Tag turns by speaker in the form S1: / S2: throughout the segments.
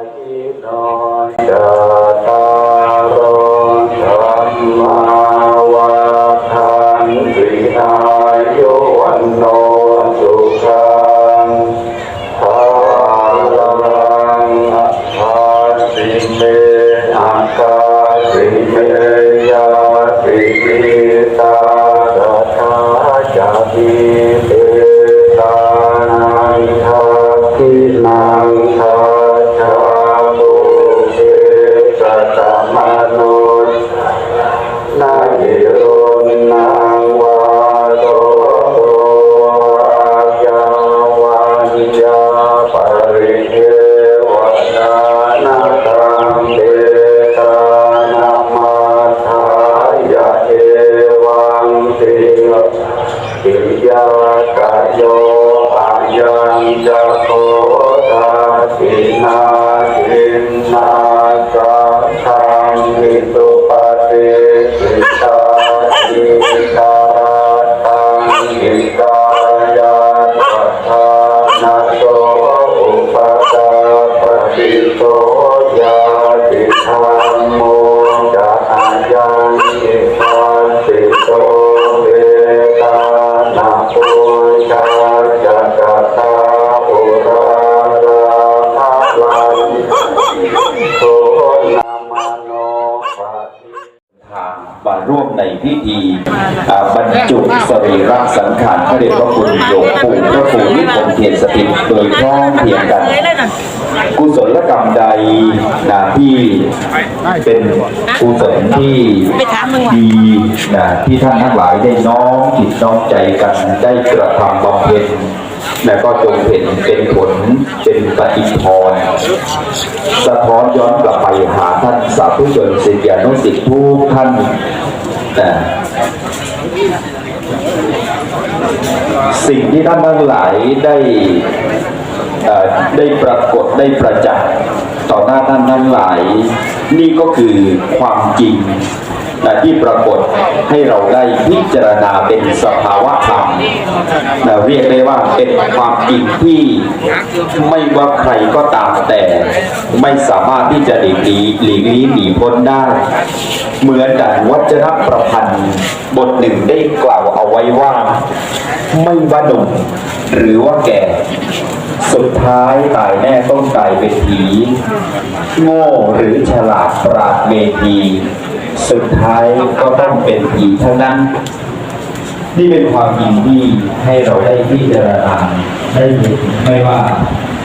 S1: อิ งอิต มาร่วม
S2: ในพิธีอ่าบรรจุสรีระสังขารพระเดชพระคุณหลวงปู่พระครูนิคมเทียนสถิตโดยพร้อมเพรียงกันกุศลกรรมใดนะที่เป็นกุศลที่ดีนะที่ท่านทั้งหลายได้น้อมจิตน้อมใจกันได้กระทำบำเพ็ญ และก็จงเห็นเป็นผลเป็นปฏิพรสะท้อนย้อนกลับไปหาท่านสาธุชนศิษยานุศิษย์ทุกท่านสิ่งที่ท่านทั้งหลายได้ได้ปรากฏได้ประจักษ์ต่อหน้าท่านทั้งหลาย นี่ก็คือความจริง นะที่ปรากฏให้เราได้พิจารณาเป็นสภาวะธรรมนะเรียกได้ว่าเป็นความจริงที่ไม่ว่าใครก็ตามแต่ ไม่สามารถที่จะหลีกหนีหลีกลี่หนีพ้นได้ เหมือนดังวัจนประพันธ์บทหนึ่งได้กล่าวเอาไว้ว่า ไม่ว่าหนุ่มหรือว่าแก่สุดท้ายตายแน่ต้องตายเป็นผี โง่หรือฉลาดปราดเมธี สุดท้ายก็ต้องเป็นผีเท่านั้น นี่เป็นความจริงที่ให้เราได้พิจารณาได้เห็นไม่ว่า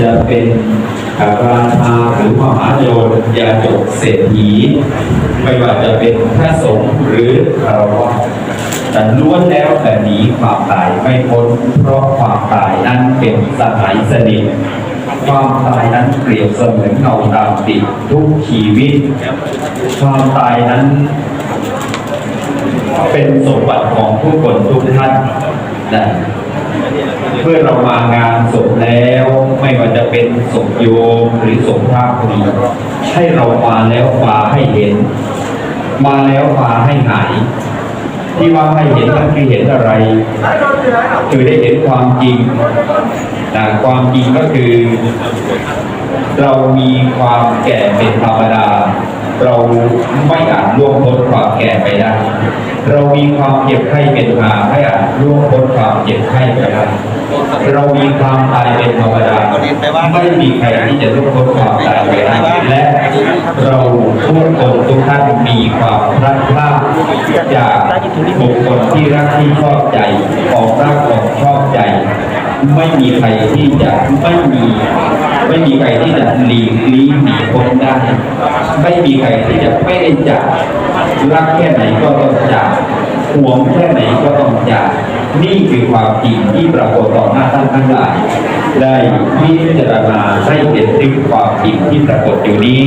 S2: จะเป็นราธาหรือมหาโยนยาจกเศรษฐีไม่ว่าจะเป็นพระสงฆ์หรือคารวะแต่ล้วนแล้วแต่หนีความตายไม่พ้นเพราะความตายนั้นเป็นสหายสนิท ความตายนั้นเปรียบเสมือนเงาตามติดทุกชีวิต ความตายนั้น เป็นสมบัติของผู้คนทุกท่านนะเมื่อเรามางานศพแล้วไม่ว่าจะเป็นศพโยมหรือศพพระก็ดีให้เรามาแล้วมาให้เห็น มาแล้วมาให้หาย ที่ว่าให้เห็นนั่นคือเห็นอะไร คือได้เห็นความจริงนะความจริงก็คือ เรามีความแก่เป็นธรรมดา เราไม่อาจล่วงพ้นความแก่ไปได้ เรามีความเจ็บไข้เป็นมาไม่อาจล่วงพ้นความเจ็บไข้ไปได้เรามีความตายเป็นธรรมดาไม่มีใครที่จะล่วงพ้นความตายไปได้และเราทุกคน จากบุคคลที่รักที่ชอบใจของรักของชอบใจ ไม่มีใครที่จะไม่มีไม่มีใครที่จะหลีกลี่หนีพ้นได้ ไม่มีใครที่จะไม่ได้จากรักแค่ไหนก็ต้องจากห่วงแค่ไหนก็ต้องจากนี่คือความจริงที่ปรากฏต่อหน้าท่านทั้งหลาย ได้พิจารณาให้เห็นถึงความจริงที่ปรากฏอยู่นี้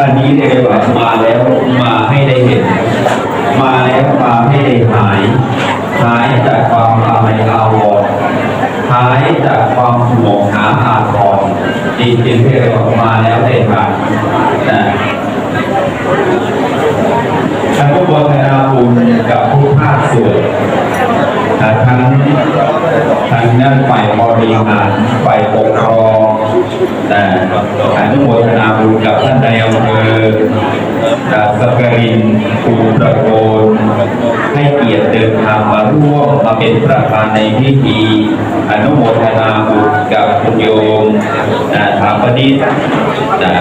S2: อันนี้เรียกว่ามาแล้วมาให้ได้เห็น มาแล้วมาให้ได้หาย หายจากความอาลัยอาวรณ์หายจากความห่วงหาอาทรจริงๆเรียกว่ามาแล้วได้หายนะท่านผู้บริหารบุญกับผู้ภาคส่วนทั้งทางด้านฝ่ายบริหารฝ่ายปกครอง แต่อนุโมทนาบุญกับท่านนายอำเภอดาสกรินภูประโคนให้เกียรติเดินทางมาร่วมมาเป็นประธานในพิธีอนุโมทนาบุญกับคุณโยมนะถามประดิษฐ์นะ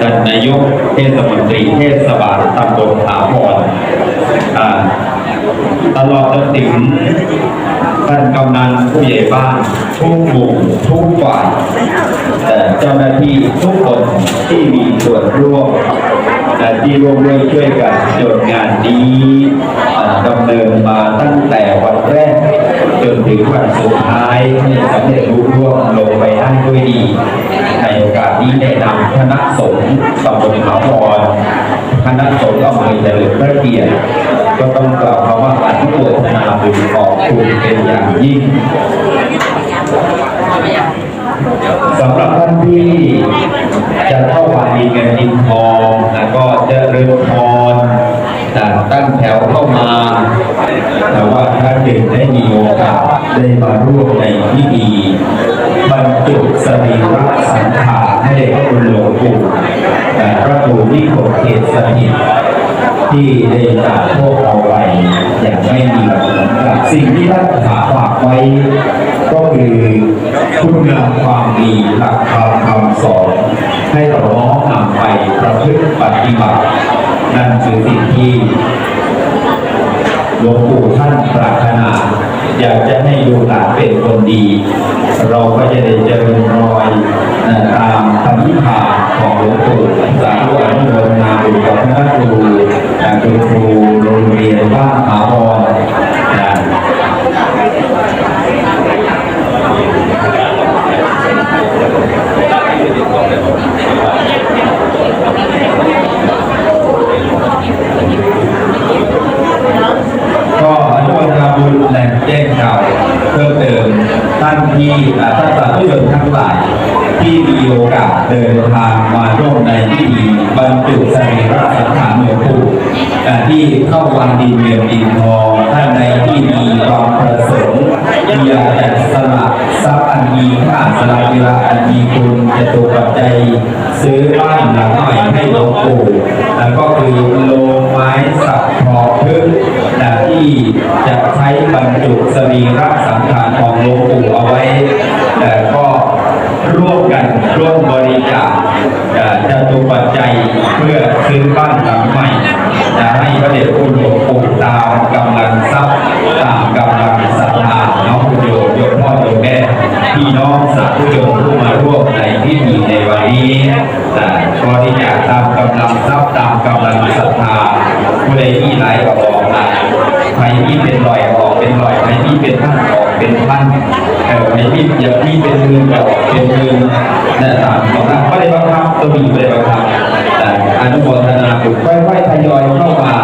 S2: ท่านนายกเทศมนตรีเทศบาลตำบลถาวรตลอดจนถึงท่านกำนันผู้ใหญ่บ้านทุกหมู่ทุกฝ่าย เจ้าหน้าที่ทุกคนที่มีส่วนร่วมและที่ร่วมด้วยช่วยกันจนงานนี้ดำเนินมาตั้งแต่วันแรก จนถึงวันสุดท้ายที่สำเร็จรุ่ร่วงลงไปได้ด้วยดี ในโอกาสนี้ได้นำคณะสงฆ์ตำบลขาวรคณะสงฆ์อำเภอเจริญพระเกียรติก็ต้องกล่าวคำว่าอนุโมทนาบุญขอบคุณเป็นอย่างยิ่ง สำหรับท่านที่จะเข้าวัดดีเงินดินทองแล้วก็เริญพรแต่ตั้งแถวเข้ามา แต่ว่าท่านจึงได้มีโอกาสได้มาร่วมในพิธีบรรจุสรีระสังขารให้พระคุณหลวงปู่แต่พระปู่ที่ขดเขตสถิตที่ได้จากพวกเราไว้ อย่างไม่มีสิ่งที่ท่านถาฝากไว้ ก็คือคุณงามความดีหลักธรรมคำสอนให้เราน้อมนำไปประพฤติปฏิบัตินั่นคือสิ่งที่หลวงปู่ท่านปรารถนา อยากจะให้ลูกหลานเป็นคนดี เราก็จะได้เจริญรอยตามคำนิพาของหลวงปู่สาธุอนุโมทนาบุญกับพระครูจากคุณครู เรียนบ้านขาวรนะก็อนุโมทนาบุญแหล่งแจ้งข่าวเพิ่มเติมท่านที่ท่านสาธุชนทั้งหลายที่มีโอกาสเดินทางมาร่วมในพิธีบรรจุสรีระสังขารหลวงปู่ อ่าที่เข้าวันดินเงินดินทองท่านใดที่มีความประสงค์ที่อยากจะสละทรัพย์อันมีค่าสละเวลาอันมีคุณจะตุปัจจัยซื้อบ้านหลังใหม่ให้หลวงปู่แล้วก็คือโลงไม้สักทอพึ่งนะที่จะใช้บรรจุสรีระสังขารของหลวงปู่เอาไว้ แต่ก็ร่วมกันร่วมบริจาคจะตุปัจจัยเพื่อซื้อบ้านหลังใหม่ จะให้พระเดชคุณหลวงปู่ตามกำลังทรัพย์ตามกำลังศรัทธาน้องคุณโยมโยมพ่อโยมแม่พี่น้องสาธุชนผู้มาร่วมในพิธีในวันนี้แต่บริจาคตามกำลังทรัพย์ตามกำลังศรัทธาผู้ใดที่หลายก็บอกหลาใครที่เป็นรอยออกเป็นรอยใครที่เป็นท่านออกเป็นท่านเออใครที่อย่างที่เป็นมือก็ออกเป็นมือนั่ตามของท่านก็ได้บังคับก็มีเลยบังคับ อนุโมทนาบุญค่อยๆทยอยเข้ามา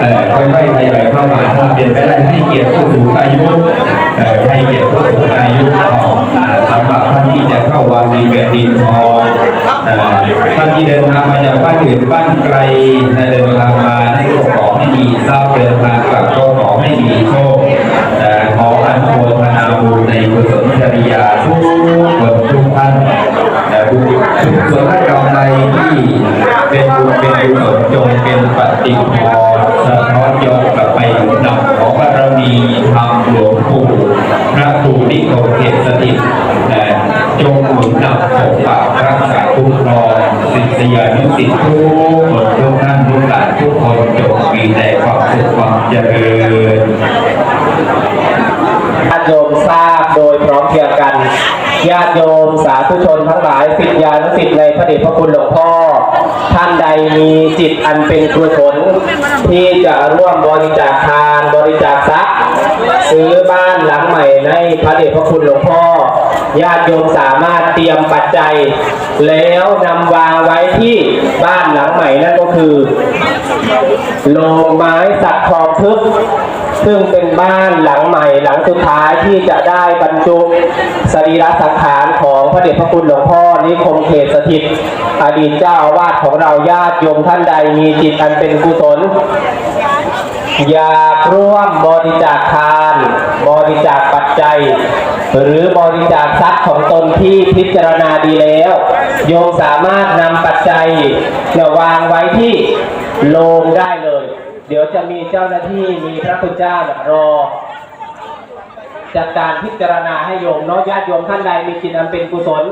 S2: เออค่อยๆทยอยเข้ามาถ้าเป็นไปได้ให้เกียรติผู้สูงอายุเออให้เกียรติผู้สูงอายุของสำหรับท่านที่จะเข้าวังดีเกิดดินทองเอ่อท่านที่เดินทางมาจากบ้านอื่นบ้านไกลเดินทางมาให้ก็ขอให้มีทรัพย์เดินทางกลับก็ขอให้มีโชคแต่ขออนุโมทนาบุญในกุศลจริยาทุกคนทุกท่าน บุญทุกส่วนกรรมใดที่เป็นบุญเป็นกุศลจงเป็นปฏิพรสะท้อนย้อนกลับไปนำของบารมีธรรมหลวงปู่พระครูนิโคเขตสถิตแต่จงหนุนนำปกปักรักษาคุ้มครองศิษยานุศิษย์ทุกคนทุกท่านทุกหลานทุกคนจงมีแต่ความสุขความเจริญ
S3: ญาโยมทรา โดยพร้อมเพรียงกัน ญาติโยมสาธุชนทั้งหลายสิทธิานุสิทธิ์ในพระเดชพระคุณหลวงพ่อ ท่านใดมีจิตอันเป็นกุศลที่จะร่วมบริจาคทานบริจาคทรัพย์ซื้อบ้านหลังใหม่ในพระเดชพระคุณหลวงพ่อญาติโยมสามารถเตรียมปัจจัย แล้วนำวางไว้ที่บ้านหลังใหม่นั่นก็คือโลงไม้สักทองทึบ ซึ่งเป็นบ้านหลังใหม่หลังสุดท้ายที่จะได้บรรจุสรีระสังขารของพระเดชพระคุณหลวงพ่อนิคมเขตสถิต อดีตเจ้าอาวาสของเราญาติโยมท่านใดมีจิตอันเป็นกุศลอยากร่วมบริจาคทาน บริจาคปัจจัย หรือบริจาคทรัพย์ของตนที่พิจารณาดีแล้ว โยมสามารถนำปัจจัยเนี่ยวางไว้ที่โลงได้เลย เดี๋ยวจะมีเจ้าหน้าที่มีพระคุณเจ้าเนี่ยรอจัดการพิจารณาให้โยมเนาะญาติโยมท่านใดมีจิตอันเป็นกุศล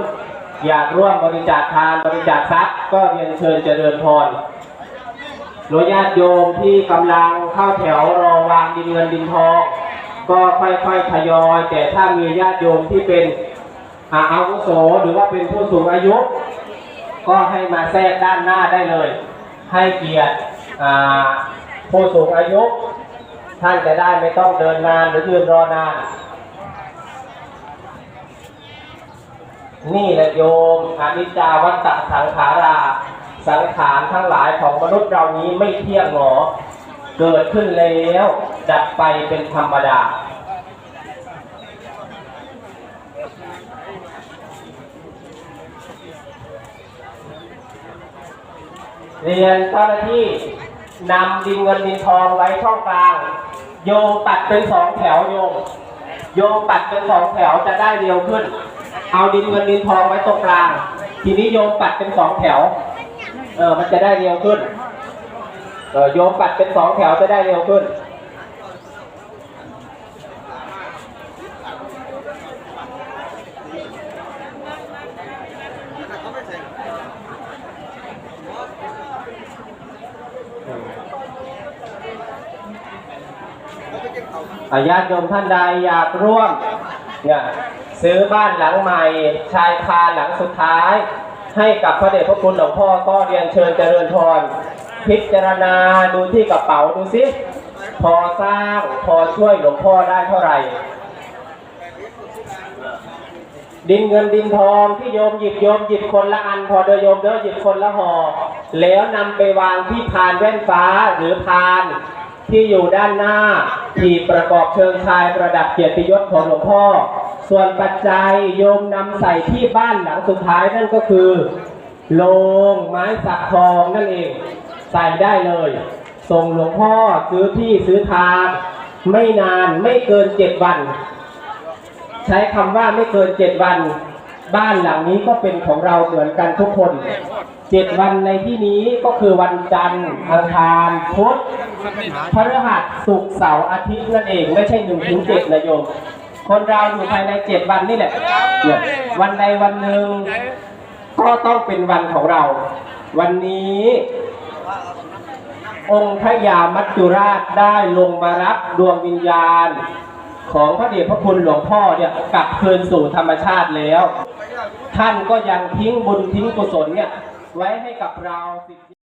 S3: อยากร่วมบริจาคทานบริจาคทรัพย์ก็เรียนเชิญเจริญพรโดยญาติโยมที่กำลังเข้าแถวรอวางดินเงินดินทอง ก็ค่อยๆทยอย แต่ถ้ามีญาติโยมที่เป็นอาวุโสหรือว่าเป็นผู้สูงอายุ ก็ให้มาแทรกด้านหน้าได้เลย ให้เกียรติอ่า ผู้สูงอายุ ท่านจะได้ไม่ต้องเดินนานหรือยืนรอนาน นี่แหละโยมอนิจจาวัตตะสังขารา สังขารทั้งหลายของมนุษย์เรานี้ไม่เที่ยงหรอเกิดขึ้นแล้วดับไปเป็นธรรมดาเรียนเจ้าหน้าที่ นำดินเงินดินทองไว้ช่องกลาง โยมตัดเป็นสองแถวโยมโยมตัดเป็นสองแถวจะได้เร็วขึ้น เอาดินเงินดินทองไว้ตรงกลาง ทีนี้โยมปัดเป็นสองแถว เออมันจะได้เร็วขึ้น เออโยมปัดเป็นสองแถวจะได้เร็วขึ้น ญาติโยมท่านใดอยากร่วมเนี่ยซื้อบ้านหลังใหม่ ชายคาหลังสุดท้าย ให้กับพระเดชพระคุณหลวงพ่อก็เรียนเชิญเจริญพรพิจารณาดูที่กระเป๋าดูสิพอสร้างพอช่วยหลวงพ่อได้เท่าไหร่ ดินเงินดินทองที่โยมหยิบโยมหยิบคนละอัน พอเดยโยมเด้อหยิบคนละห่อแล้วนำไปวางที่พานแว่นฟ้าหรือพาน ที่อยู่ด้านหน้าที่ประกอบเชิงชายประดับเกียรติยศของหลวงพ่อ ส่วนปัจจัยโยมนำใส่ที่บ้านหลังสุดท้ายนั่นก็คือโลงไม้สักทองนั่นเอง ใส่ได้เลย ส่งหลวงพ่อซื้อที่ซื้อทาง ไม่นานไม่เกินเจ็ดวัน ใช้คำว่าไม่เกินเจ็ดวัน บ้านหลังนี้ก็เป็นของเราเหมือนกันทุกคน เจ็ดวันในที่นี้ก็คือวันจันทร์อังคารพุธพฤหัสศุกร์เสาร์อาทิตย์นั่นเองไม่ใช่หนึ่งถึงเจ็ดนะโยม คนเราอยู่ภายในเจ็ดวันนี่แหละเนี่ยวันใดวันหนึ่งก็ต้องเป็นวันของเรา วันนี้ องค์พระยามัจจุราชได้ลงมารับดวงวิญญาณ ของพระเดชพระคุณหลวงพ่อเนี่ยกลับคืนสู่ธรรมชาติแล้ว ท่านก็ยังทิ้งบุญทิ้งกุศลเนี่ย ไว้ให้กับเราสิทธิ